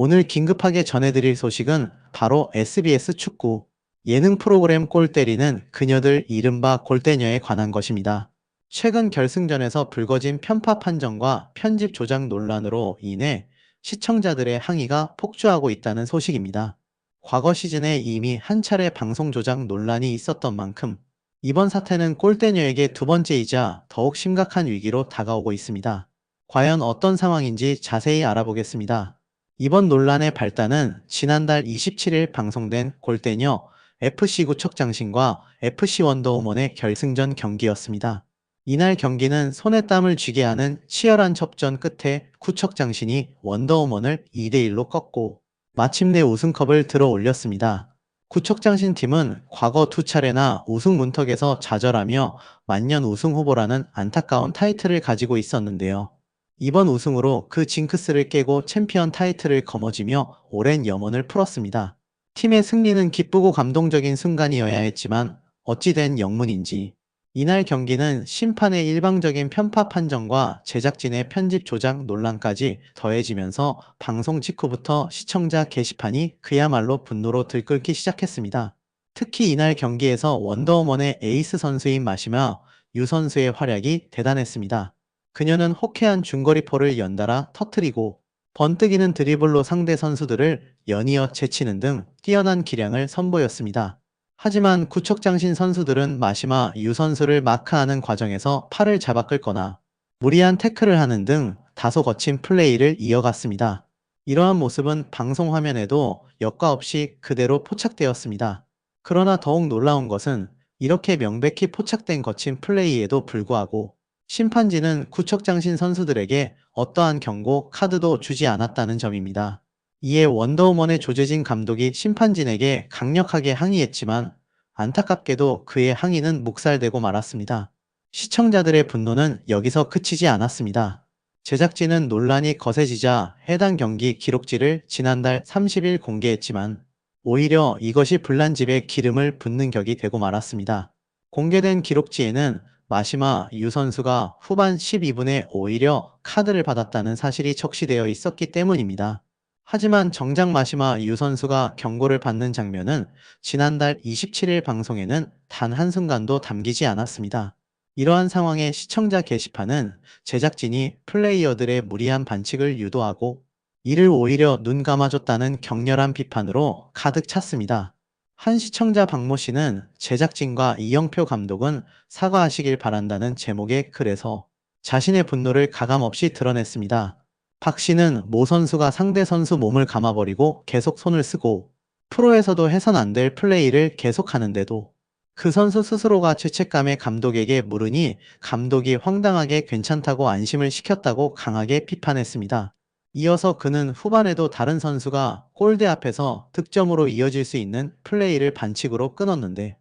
오늘 긴급하게 전해드릴 소식은 바로 SBS 축구 예능 프로그램 골 때리는 그녀들 이른바 골대녀에 관한 것입니다. 최근 결승전에서 불거진 편파 판정과 편집 조작 논란으로 인해 시청자들의 항의가 폭주하고 있다는 소식입니다. 과거 시즌에 이미 한 차례 방송 조작 논란이 있었던 만큼 이번 사태는 골대녀에게 두 번째이자 더욱 심각한 위기로 다가오고 있습니다. 과연 어떤 상황인지 자세히 알아보겠습니다. 이번 논란의 발단은 지난달 27일 방송된 골대녀 FC 구척장신과 FC 원더우먼의 결승전 경기였습니다. 이날 경기는 손에 땀을 쥐게 하는 치열한 접전 끝에 구척장신이 원더우먼을 2대1로 꺾고 마침내 우승컵을 들어 올렸습니다. 구척장신 팀은 과거 두 차례나 우승 문턱에서 좌절하며 만년 우승 후보라는 안타까운 타이틀을 가지고 있었는데요. 이번 우승으로 그 징크스를 깨고 챔피언 타이틀을 거머쥐며 오랜 염원을 풀었습니다. 팀의 승리는 기쁘고 감동적인 순간이어야 했지만 어찌된 영문인지 이날 경기는 심판의 일방적인 편파 판정과 제작진의 편집 조작 논란까지 더해지면서 방송 직후부터 시청자 게시판이 그야말로 분노로 들끓기 시작했습니다. 특히 이날 경기에서 원더우먼의 에이스 선수인 마시마 유 선수의 활약이 대단했습니다. 그녀는 호쾌한 중거리포를 연달아 터트리고 번뜩이는 드리블로 상대 선수들을 연이어 제치는 등 뛰어난 기량을 선보였습니다. 하지만 구척장신 선수들은 마시마 유 선수를 마크하는 과정에서 팔을 잡아 끌거나 무리한 태클을 하는 등 다소 거친 플레이를 이어갔습니다. 이러한 모습은 방송 화면에도 여과 없이 그대로 포착되었습니다. 그러나 더욱 놀라운 것은 이렇게 명백히 포착된 거친 플레이에도 불구하고 심판진은 구척장신 선수들에게 어떠한 경고 카드도 주지 않았다는 점입니다. 이에 원더우먼의 조재진 감독이 심판진에게 강력하게 항의했지만 안타깝게도 그의 항의는 묵살되고 말았습니다. 시청자들의 분노는 여기서 그치지 않았습니다. 제작진은 논란이 거세지자 해당 경기 기록지를 지난달 30일 공개했지만 오히려 이것이 불난집에 기름을 붓는 격이 되고 말았습니다. 공개된 기록지에는 마시마 유 선수가 후반 12분에 오히려 카드를 받았다는 사실이 적시되어 있었기 때문입니다. 하지만 정작 마시마 유 선수가 경고를 받는 장면은 지난달 27일 방송에는 단 한순간도 담기지 않았습니다. 이러한 상황에 시청자 게시판은 제작진이 플레이어들의 무리한 반칙을 유도하고 이를 오히려 눈 감아줬다는 격렬한 비판으로 가득 찼습니다. 한 시청자 박모 씨는 제작진과 이영표 감독은 사과하시길 바란다는 제목의 글에서 자신의 분노를 가감없이 드러냈습니다. 박 씨는 모 선수가 상대 선수 몸을 감아버리고 계속 손을 쓰고 프로에서도 해선 안 될 플레이를 계속하는데도 그 선수 스스로가 죄책감에 감독에게 물으니 감독이 황당하게 괜찮다고 안심을 시켰다고 강하게 비판했습니다. 이어서 그는 후반에도 다른 선수가 골대 앞에서 득점으로 이어질 수 있는 플레이를 반칙으로 끊었는데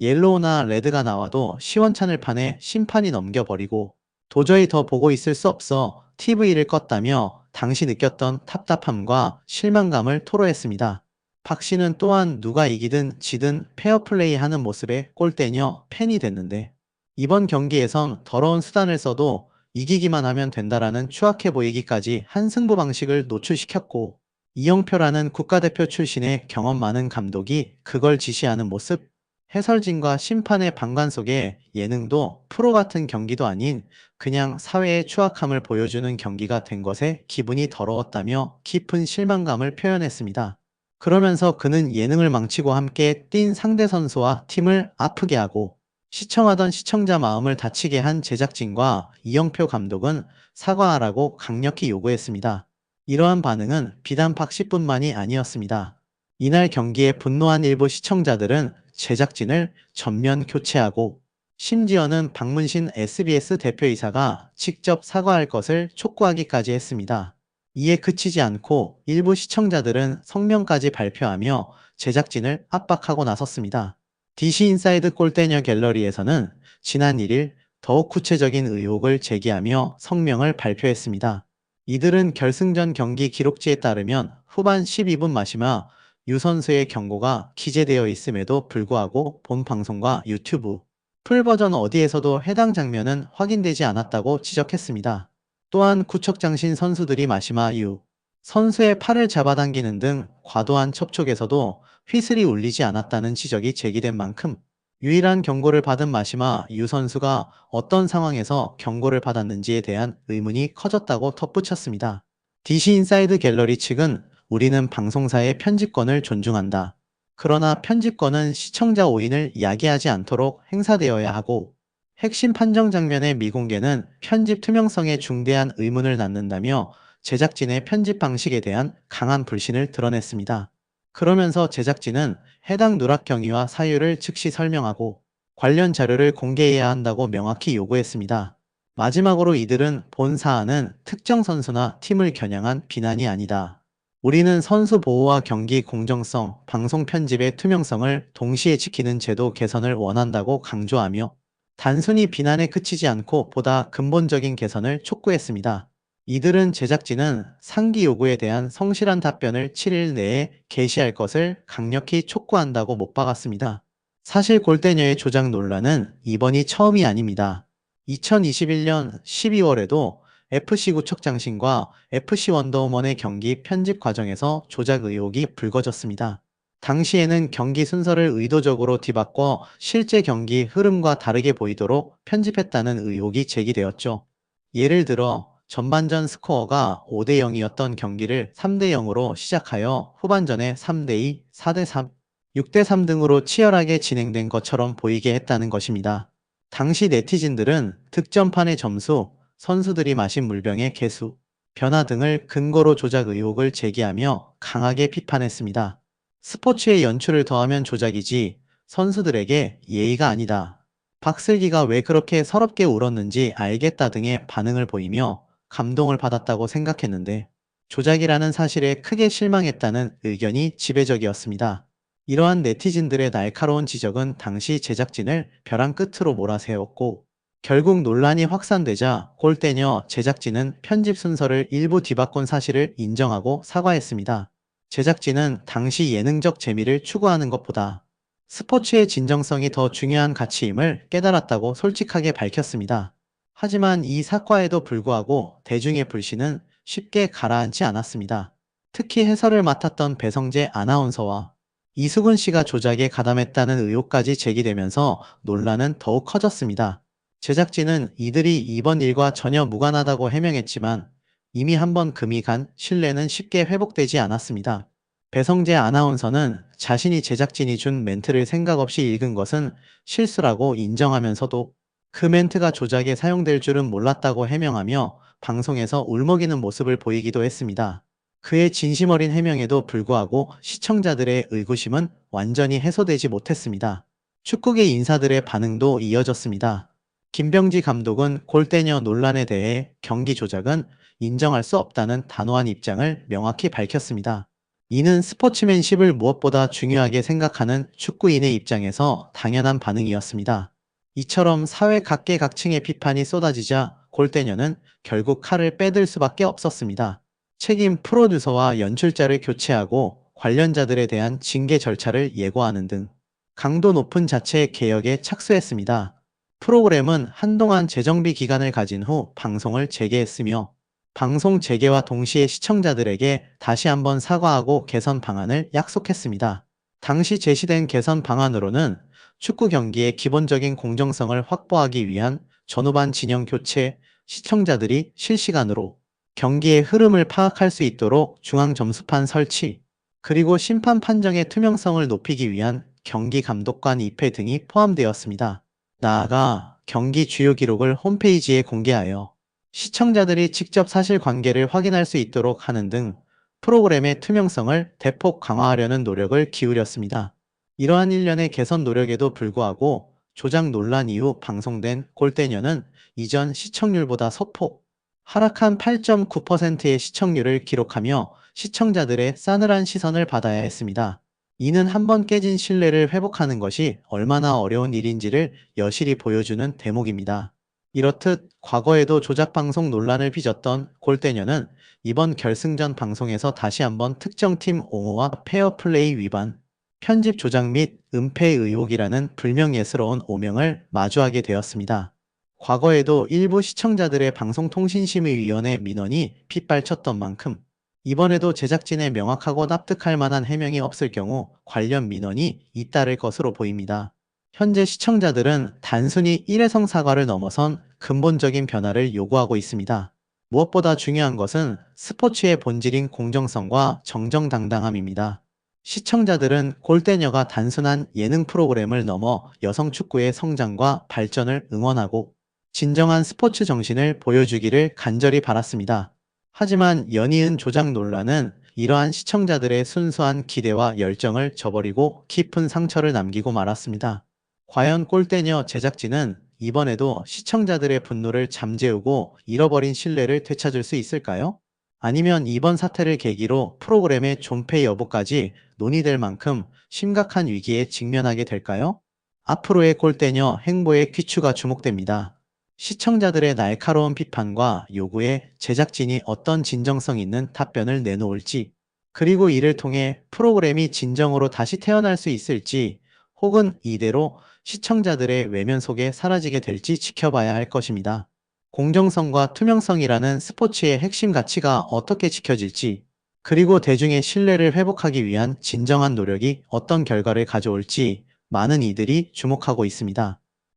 옐로우나 레드가 나와도 시원찮을 판에 심판이 넘겨버리고 도저히 더 보고 있을 수 없어 TV를 껐다며 당시 느꼈던 답답함과 실망감을 토로했습니다. 박 씨는 또한 누가 이기든 지든 페어플레이 하는 모습에 골대녀 팬이 됐는데 이번 경기에선 더러운 수단을 써도 이기기만 하면 된다라는 추악해 보이기까지 한 승부 방식을 노출시켰고 이영표라는 국가대표 출신의 경험 많은 감독이 그걸 지시하는 모습 해설진과 심판의 방관 속에 예능도 프로 같은 경기도 아닌 그냥 사회의 추악함을 보여주는 경기가 된 것에 기분이 더러웠다며 깊은 실망감을 표현했습니다. 그러면서 그는 예능을 망치고 함께 뛴 상대 선수와 팀을 아프게 하고 시청하던 시청자 마음을 다치게 한 제작진과 이영표 감독은 사과하라고 강력히 요구했습니다. 이러한 반응은 비단 박 씨뿐만이 아니었습니다. 이날 경기에 분노한 일부 시청자들은 제작진을 전면 교체하고 심지어는 박문신 SBS 대표이사가 직접 사과할 것을 촉구하기까지 했습니다. 이에 그치지 않고 일부 시청자들은 성명까지 발표하며 제작진을 압박하고 나섰습니다. DC 인사이드 골대녀 갤러리에서는 지난 1일 더욱 구체적인 의혹을 제기하며 성명을 발표했습니다. 이들은 결승전 경기 기록지에 따르면 후반 12분 마시마 유 선수의 경고가 기재되어 있음에도 불구하고 본 방송과 유튜브, 풀버전 어디에서도 해당 장면은 확인되지 않았다고 지적했습니다. 또한 구척장신 선수들이 마시마 유 선수의 팔을 잡아당기는 등 과도한 접촉에서도 휘슬이 울리지 않았다는 지적이 제기된 만큼 유일한 경고를 받은 마시마 유 선수가 어떤 상황에서 경고를 받았는지에 대한 의문이 커졌다고 덧붙였습니다. DC 인사이드 갤러리 측은 우리는 방송사의 편집권을 존중한다. 그러나 편집권은 시청자 오인을 야기하지 않도록 행사되어야 하고 핵심 판정 장면의 미공개는 편집 투명성에 중대한 의문을 낳는다며 제작진의 편집 방식에 대한 강한 불신을 드러냈습니다. 그러면서 제작진은 해당 누락 경위와 사유를 즉시 설명하고 관련 자료를 공개해야 한다고 명확히 요구했습니다. 마지막으로 이들은 본 사안은 특정 선수나 팀을 겨냥한 비난이 아니다. 우리는 선수 보호와 경기 공정성, 방송 편집의 투명성을 동시에 지키는 제도 개선을 원한다고 강조하며 단순히 비난에 그치지 않고 보다 근본적인 개선을 촉구했습니다. 이들은 제작진은 상기 요구에 대한 성실한 답변을 7일 내에 게시할 것을 강력히 촉구한다고 못 박았습니다. 사실 골대녀의 조작 논란은 이번이 처음이 아닙니다. 2021년 12월에도 FC 구척장신과 FC 원더우먼의 경기 편집 과정에서 조작 의혹이 불거졌습니다. 당시에는 경기 순서를 의도적으로 뒤바꿔 실제 경기 흐름과 다르게 보이도록 편집했다는 의혹이 제기되었죠. 예를 들어 전반전 스코어가 5대 0이었던 경기를 3대 0으로 시작하여 후반전에 3대 2, 4대 3, 6대 3 등으로 치열하게 진행된 것처럼 보이게 했다는 것입니다. 당시 네티즌들은 득점판의 점수, 선수들이 마신 물병의 개수, 변화 등을 근거로 조작 의혹을 제기하며 강하게 비판했습니다. 스포츠의 연출을 더하면 조작이지 선수들에게 예의가 아니다. 박슬기가 왜 그렇게 서럽게 울었는지 알겠다 등의 반응을 보이며 감동을 받았다고 생각했는데 조작이라는 사실에 크게 실망했다는 의견이 지배적이었습니다. 이러한 네티즌들의 날카로운 지적은 당시 제작진을 벼랑 끝으로 몰아세웠고 결국 논란이 확산되자 골대녀 제작진은 편집 순서를 일부 뒤바꾼 사실을 인정하고 사과했습니다. 제작진은 당시 예능적 재미를 추구하는 것보다 스포츠의 진정성이 더 중요한 가치임을 깨달았다고 솔직하게 밝혔습니다. 하지만 이 사과에도 불구하고 대중의 불신은 쉽게 가라앉지 않았습니다. 특히 해설을 맡았던 배성재 아나운서와 이수근 씨가 조작에 가담했다는 의혹까지 제기되면서 논란은 더욱 커졌습니다. 제작진은 이들이 이번 일과 전혀 무관하다고 해명했지만 이미 한번 금이 간 신뢰는 쉽게 회복되지 않았습니다. 배성재 아나운서는 자신이 제작진이 준 멘트를 생각 없이 읽은 것은 실수라고 인정하면서도 그 멘트가 조작에 사용될 줄은 몰랐다고 해명하며 방송에서 울먹이는 모습을 보이기도 했습니다. 그의 진심 어린 해명에도 불구하고 시청자들의 의구심은 완전히 해소되지 못했습니다. 축구계 인사들의 반응도 이어졌습니다. 김병지 감독은 골대녀 논란에 대해 경기 조작은 인정할 수 없다는 단호한 입장을 명확히 밝혔습니다. 이는 스포츠맨십을 무엇보다 중요하게 생각하는 축구인의 입장에서 당연한 반응이었습니다. 이처럼 사회 각계각층의 비판이 쏟아지자 골대녀는 결국 칼을 빼들 수밖에 없었습니다. 책임 프로듀서와 연출자를 교체하고 관련자들에 대한 징계 절차를 예고하는 등 강도 높은 자체 개혁에 착수했습니다. 프로그램은 한동안 재정비 기간을 가진 후 방송을 재개했으며 방송 재개와 동시에 시청자들에게 다시 한번 사과하고 개선 방안을 약속했습니다. 당시 제시된 개선 방안으로는 축구 경기의 기본적인 공정성을 확보하기 위한 전후반 진영 교체, 시청자들이 실시간으로 경기의 흐름을 파악할 수 있도록 중앙 점수판 설치, 그리고 심판 판정의 투명성을 높이기 위한 경기 감독관 입회 등이 포함되었습니다. 나아가 경기 주요 기록을 홈페이지에 공개하여 시청자들이 직접 사실관계를 확인할 수 있도록 하는 등 프로그램의 투명성을 대폭 강화하려는 노력을 기울였습니다. 이러한 일련의 개선 노력에도 불구하고 조작 논란 이후 방송된 골대녀는 이전 시청률보다 소폭 하락한 8.9%의 시청률을 기록하며 시청자들의 싸늘한 시선을 받아야 했습니다. 이는 한 번 깨진 신뢰를 회복하는 것이 얼마나 어려운 일인지를 여실히 보여주는 대목입니다. 이렇듯 과거에도 조작방송 논란을 빚었던 골대녀는 이번 결승전 방송에서 다시 한번 특정 팀 옹호와 페어플레이 위반, 편집 조작 및 은폐 의혹이라는 불명예스러운 오명을 마주하게 되었습니다. 과거에도 일부 시청자들의 방송통신심의위원회 민원이 핏발쳤던 만큼 이번에도 제작진의 명확하고 납득할 만한 해명이 없을 경우 관련 민원이 잇따를 것으로 보입니다. 현재 시청자들은 단순히 일회성 사과를 넘어선 근본적인 변화를 요구하고 있습니다. 무엇보다 중요한 것은 스포츠의 본질인 공정성과 정정당당함입니다. 시청자들은 골대녀가 단순한 예능 프로그램을 넘어 여성 축구의 성장과 발전을 응원하고 진정한 스포츠 정신을 보여주기를 간절히 바랐습니다. 하지만 연이은 조작 논란은 이러한 시청자들의 순수한 기대와 열정을 저버리고 깊은 상처를 남기고 말았습니다. 과연 골대녀 제작진은 이번에도 시청자들의 분노를 잠재우고 잃어버린 신뢰를 되찾을 수 있을까요? 아니면 이번 사태를 계기로 프로그램의 존폐 여부까지 논의될 만큼 심각한 위기에 직면하게 될까요? 앞으로의 골대녀 행보의 귀추가 주목됩니다. 시청자들의 날카로운 비판과 요구에 제작진이 어떤 진정성 있는 답변을 내놓을지, 그리고 이를 통해 프로그램이 진정으로 다시 태어날 수 있을지, 혹은 이대로 시청자들의 외면 속에 사라지게 될지 지켜봐야 할 것입니다. 공정성과 투명성이라는 스포츠의 핵심 가치가 어떻게 지켜질지, 그리고 대중의 신뢰를 회복하기 위한 진정한 노력이 어떤 결과를 가져올지 많은 이들이 주목하고 있습니다.